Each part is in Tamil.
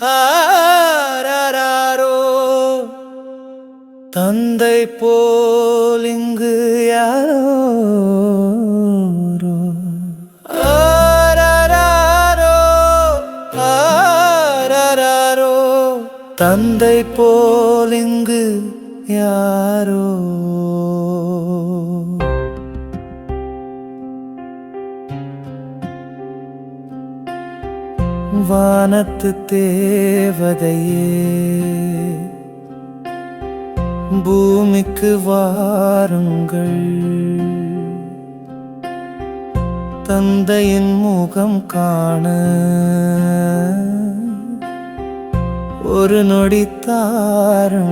ஆராரோ தந்தை போல் இங்கு யாரோ. தந்தை போல் இங்கு யாரோ. வானத்து தேவதையே பூமிக்கு வாருங்கள். தந்தையின் முகம் காண ஒரு நொடி தாருங்கள்.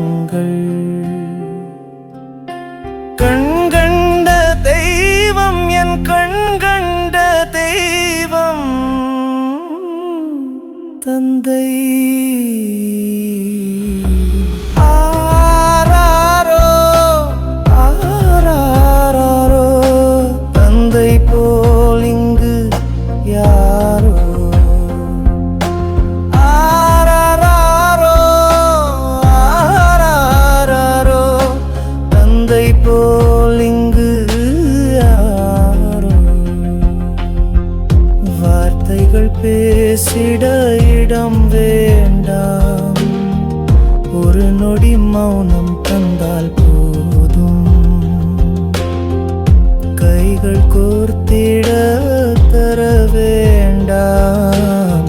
தந்தை. ஆராரோ ஆராரோ தந்தை போல் இங்கு யாரோ? ஆராரோ ஆராரோ தந்தை போல் வார்த்தைகள் பேசிட இடம் வேண்டாம். ஒரு நொடி மௌனம் தந்தால் போதும். கைகள் கோர்த்திட தர வேண்டாம்.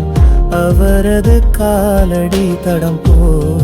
அவரது காலடி தடம் போ